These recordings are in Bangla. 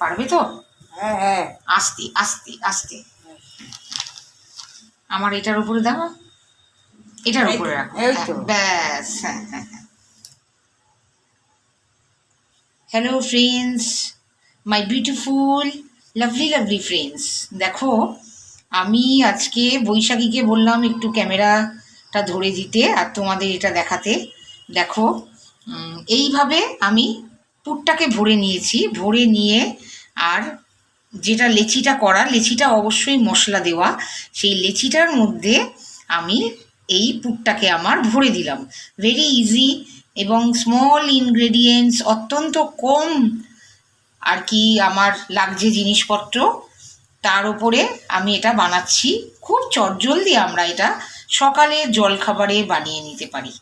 পারবে তো? হ্যাঁ হ্যাঁ। আস্তে আস্তে আস্তে। আমার এটার উপরে দেখো এটার উপরে রাখো। ব্যাস হ্যাঁ হ্যাঁ hello friends my beautiful lovely lovely friends দেখো আমি আজকে বৈশাখীকে বললাম একটু ক্যামেরাটা ধরে দিতে আর তোমাদের এটা দেখাতে। দেখো এইভাবে আমি পুরটাকে ভরে নিয়েছি। ভরে নিয়ে আর যেটা লেচিটা করা, লেচিটা অবশ্যই মশলা দেওয়া। সেই লেচিটার মধ্যে আমি এই পুরটাকে আমার ভরে দিলাম। ভেরি ইজি এবং স্মল ইনগ্রেডিয়েন্টস অত্যন্ত কম আর কি আমার লাগছে জিনিসপত্র। তার উপরে আমি এটা বানাচ্ছি। খুব চটজলদি আমরা এটা সকালের জলখাবারে বানিয়ে নিতে পারি।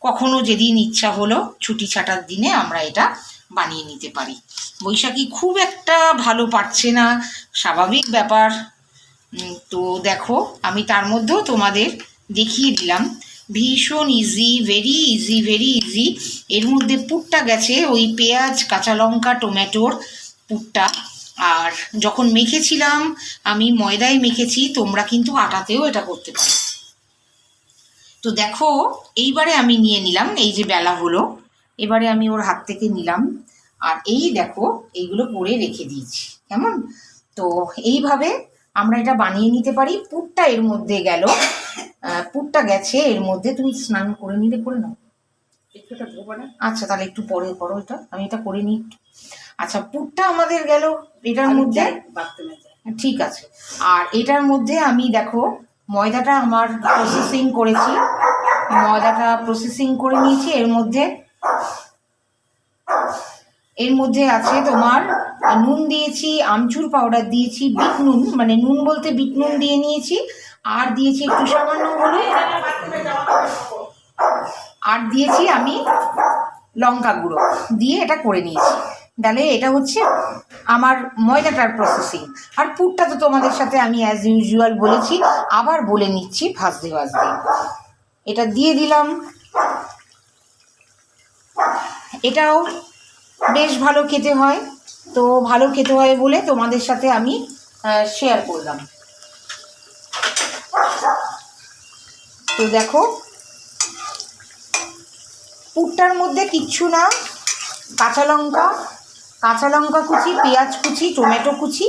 কখনো যেদিন ইচ্ছা হলো ছুটি ছাটার দিনে আমরা এটা বানিয়ে নিতে পারি। বৈশাখী খুব একটা ভালো পারছে না, স্বাভাবিক ব্যাপার। তো দেখো, আমি তার মধ্যেও তোমাদের দেখিয়ে দিলাম। ভীষণ easy very easy very easy এর মধ্যে পুরটা গেছে ওই পেঁয়াজ, কাঁচা লঙ্কা, টমেটোর পুরটা। আর যখন মেখেছিলাম, আমি ময়দায় মেখেছি, তোমরা কিন্তু আটাতেও এটা করতে পারো। তো দেখো, এইবারে আমি নিয়ে নিলাম, এই যে বেলা হলো। এবারে আমি ওর হাত থেকে নিলাম। আর এই দেখো এইগুলো করে রেখে দিয়েছি। কেমন? তো এইভাবে আমরা এটা বানিয়ে নিতে পারি। পুরটা এর মধ্যে গেল। পুরটা গেছে এর মধ্যে তুমি স্নান করে নিলে করে নাও। আচ্ছা তাহলে একটু পরে করো এটা। আমি এটা করে নিই। আচ্ছা পুরটা আমাদের গেল এটার মধ্যে? ঠিক আছে। আর এটার মধ্যে আমি দেখো ময়দাটা আমার প্রসেসিং করেছি। ময়দাটা প্রসেসিং করে নিয়েছি। এর মধ্যে এর মধ্যে আছে তোমার নুন দিয়েছি, আমচুর পাউডার দিয়েছি, বিট নুন মানে নুন বলতে বিট নুন দিয়ে নিয়েছি, আর দিয়েছি একটু সামান্য হলুদ আর দিয়েছি আমি লঙ্কা গুঁড়ো দিয়ে এটা করে নিয়েছি। তাহলে এটা হচ্ছে আমার ময়দাটার প্রসেসিং আর পুরটা তো তোমাদের সাথে আমি অ্যাজ ইউজুয়াল বলেছি, আবার বলে নিচ্ছি ভাজতে ভাজতে। এটা দিয়ে দিলাম। এটাও বেশ ভালো খেতে হয়। তো ভালো খেতে হয় বলে তোমাদের সাথে আমি শেয়ার করলাম। তো দেখো, পুরটার মধ্যে কিচ্ছু না। কাঁচা লঙ্কা কাঁচা লঙ্কা কুচি, পেঁয়াজ কুচি, টমেটো কুচি,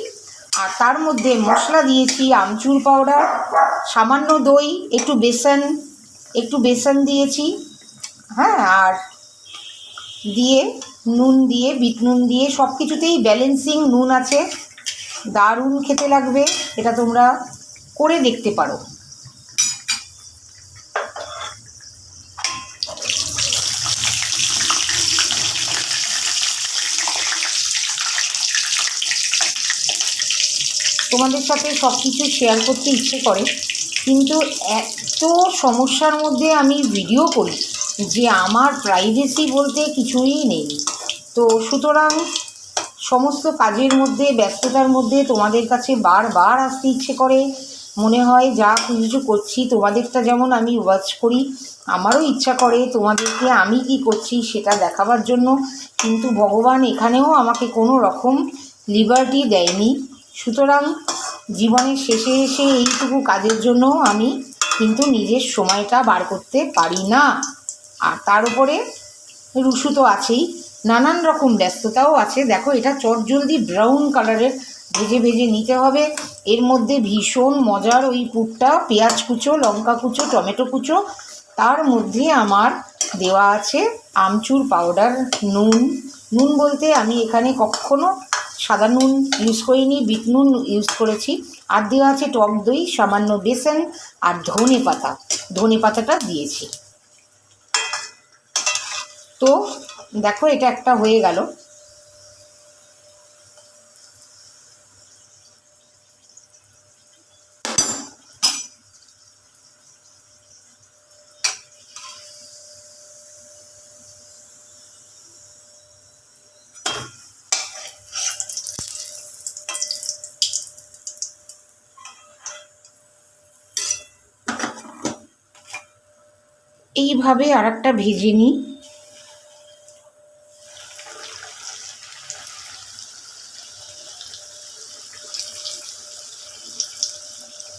আর তার মধ্যে মশলা দিয়েছি আমচুর পাউডার, সামান্য দই, একটু বেসন একটু বেসন দিয়েছি হ্যাঁ আর দিয়ে, নুন দিয়ে, বিট নুন দিয়ে সব কিছুতেই ব্যালেন্সিং নুন আছে। দারুণ খেতে লাগবে, এটা তোমরা করে দেখতে পারো। তোমাদের সাথে সব কিছু শেয়ার করতে ইচ্ছে করে, কিন্তু এত সমস্যার মধ্যে আমি ভিডিও করি। যে আমার প্রাইভেসি বলতে কিছুই নেই। তো সুতরাং সমস্ত কাজের মধ্যে, ব্যস্ততার মধ্যে তোমাদের কাছে বারবার আসতে ইচ্ছে করে। মনে হয় যা কিছু করছি, তোমাদেরটা যেমন আমি ওয়াচ করি, আমারও ইচ্ছা করে তোমাদেরকে আমি কি করছি সেটা দেখাবার জন্য। কিন্তু ভগবান এখানেও আমাকে কোনো রকম লিবার্টি দেয়নি। সুতরাং জীবনের শেষে এসে এইটুকু কাজের জন্য আমি কিন্তু নিজের সময়টা বার করতে পারি না। আর তার উপরে রুশু তো আছেই, নানান রকম ব্যস্ততাও আছে। দেখো, এটা চটজলদি ব্রাউন কালারের ভেজে ভেজে নিতে হবে। এর মধ্যে ভীষণ মজার ওই পুরটা, পেঁয়াজ কুচো, লঙ্কা কুচো, টমেটো কুচো। তার মধ্যে আমার দেওয়া আছে আমচুর পাউডার নুন। নুন বলতে আমি এখানে কখনো সাদা নুন ইউজ করিনি, বিট নুন ইউজ করেছি। আর দেওয়া আছে টক দই, সামান্য বেসন আর ধনে পাতা। ধনে পাতাটা দিয়েছি। তো দেখো এটা একটা হয়ে গেল। এইভাবে আর একটা ভেজে নিই।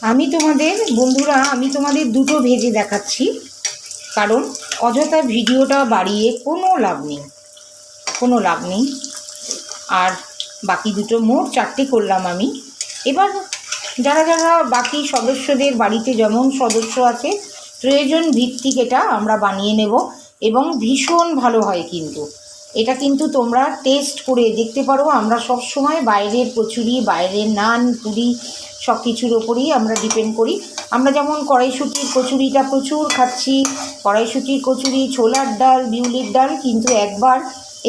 আমি তোমাদের, বন্ধুরা, আমি তোমাদের দুটো ভেজে দেখাচ্ছি। কারণ অযথা ভিডিওটা বাড়িয়ে কোনো লাভ নেই। কোনো লাভ নেই। আর বাকি দুটো, মোট চারটে করলাম আমি। এবার যারা যারা বাকি সদস্যদের বাড়িতে যেমন সদস্য আছে, প্রয়োজন ভিত্তিক এটা আমরা বানিয়ে নেব এবং ভীষণ ভালো হয় কিন্তু। এটা কিন্তু তোমরা টেস্ট করে দেখতে পারো। আমরা সব সময় বাইরের কচুরি, বাইরের নান, পুরি সব কিছুর ওপরেই আমরা ডিপেন্ড করি। আমরা যেমন কড়াইশুটির কচুরিটা প্রচুর খাচ্ছি, কড়াইশুটির কচুরি, ছোলার ডাল, বিউলির ডাল কিন্তু একবার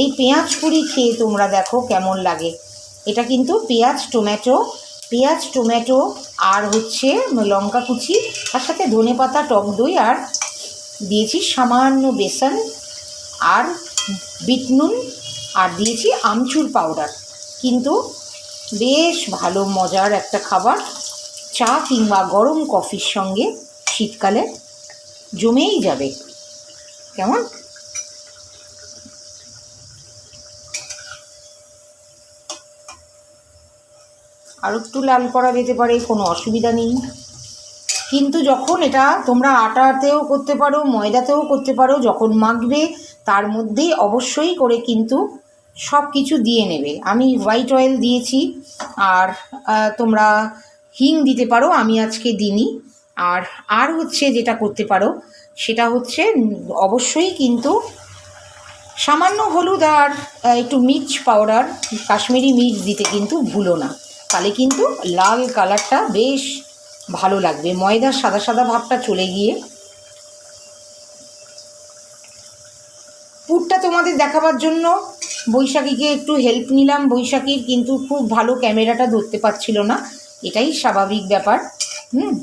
এই পেঁয়াজ পুরি খেয়ে তোমরা দেখো কেমন লাগে। এটা কিন্তু পেঁয়াজ, টমেটো পেঁয়াজ, টমেটো আর হচ্ছে লঙ্কা কুচি, তার সাথে ধনে পাতা টক দই আর দিয়েছি সামান্য বেসন আর বিট নুন আর দিয়েছি আমচুর পাউডার কিন্তু বেশ ভালো, মজার একটা খাবার। চা কিংবা গরম কফির সঙ্গে শীতকালে জমেই যাবে। কেমন? আর একটু লাল করা যেতে পারে, কোনো অসুবিধা নেই। কিন্তু যখন এটা তোমরা আটাতেও করতে পারো, ময়দাতেও করতে পারো, যখন মাখবে, তার মধ্যেই অবশ্যই করে কিন্তু সব কিছু দিয়ে নেবে। আমি হোয়াইট অয়েল দিয়েছি আর তোমরা হিং দিতে পারো, আমি আজকে দিইনি। আর আর হচ্ছে যেটা করতে পারো, সেটা হচ্ছে অবশ্যই কিন্তু সামান্য হলুদ আর একটু মির্চ পাউডার কাশ্মীরি মির্চ দিতে কিন্তু ভুলো না। তাহলে কিন্তু লাল কালারটা বেশ ভালো লাগবে। ময়দার সাদা সাদা ভাবটা চলে গিয়ে পুরটা তোমাদের দেখাবার জন্য বৈশাখীকে একটু হেল্প নিলাম। বৈশাখীর কিন্তু খুব ভালো ক্যামেরাটা ধরতে পারছিল না। এটাই স্বাভাবিক ব্যাপার। হুম?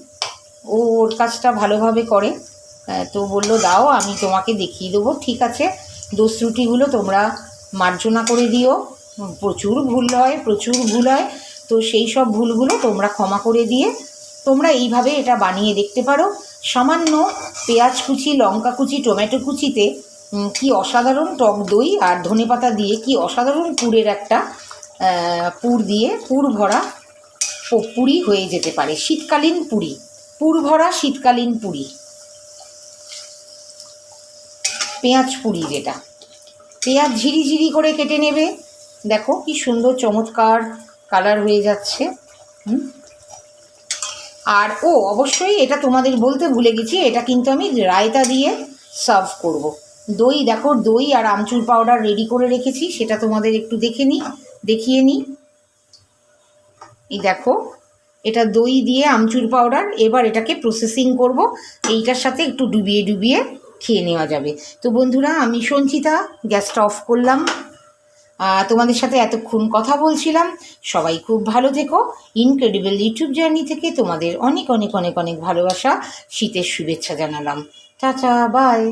ও ওর কাজটা ভালোভাবে করে। তো বলল, দাও, আমি তোমাকে দেখিয়ে দেবো। ঠিক আছে, দোষ ত্রুটিগুলো তোমরা মার্জনা করে দিও। প্রচুর ভুল হয়, প্রচুর ভুল হয়। তো সেই সব ভুলগুলো তোমরা ক্ষমা করে দিয়ে তোমরা এইভাবে এটা বানিয়ে দেখতে পারো। সামান্য পেঁয়াজ কুচি, লঙ্কা কুচি, টমেটো কুচিতে কি অসাধারণ টক দই আর ধনেপাতা দিয়ে কি অসাধারণ পুরের একটা পুর দিয়ে পুর ভরা পুরি হয়ে যেতে পারে। শীতকালীন পুরি। পুর ভরা শীতকালীন পুরি। পেঁয়াজ পুরি যেটা। পেঁয়াজ ঝিরিঝিরি করে কেটে নেবে। দেখো কি সুন্দর চমৎকার কালার হয়ে যাচ্ছে। হুম? আর ও অবশ্যই এটা তোমাদের বলতে ভুলে গেছি, এটা কিন্তু আমি রায়তা দিয়ে সার্ভ করব। দই, দেখো দই আর আমচুর পাউডার রেডি করে রেখেছি, সেটা তোমাদের একটু দেখে নিই দেখিয়ে নিই এই দেখো, এটা দই দিয়ে আমচুর পাউডার এবার এটাকে প্রসেসিং করব, এইটার সাথে একটু ডুবিয়ে ডুবিয়ে খেয়ে নেওয়া যাবে। তো বন্ধুরা, আমি সঞ্চিতা গ্যাসটা অফ করলাম। তোমাদের সাথে এতক্ষণ কথা বলছিলাম। সবাই খুব ভালো থেকো। ইনক্রেডিবল ইউটিউব জার্নি থেকে তোমাদের অনেক অনেক অনেক অনেক ভালোবাসা। শীতের শুভেচ্ছা জানালাম। চাচা বাই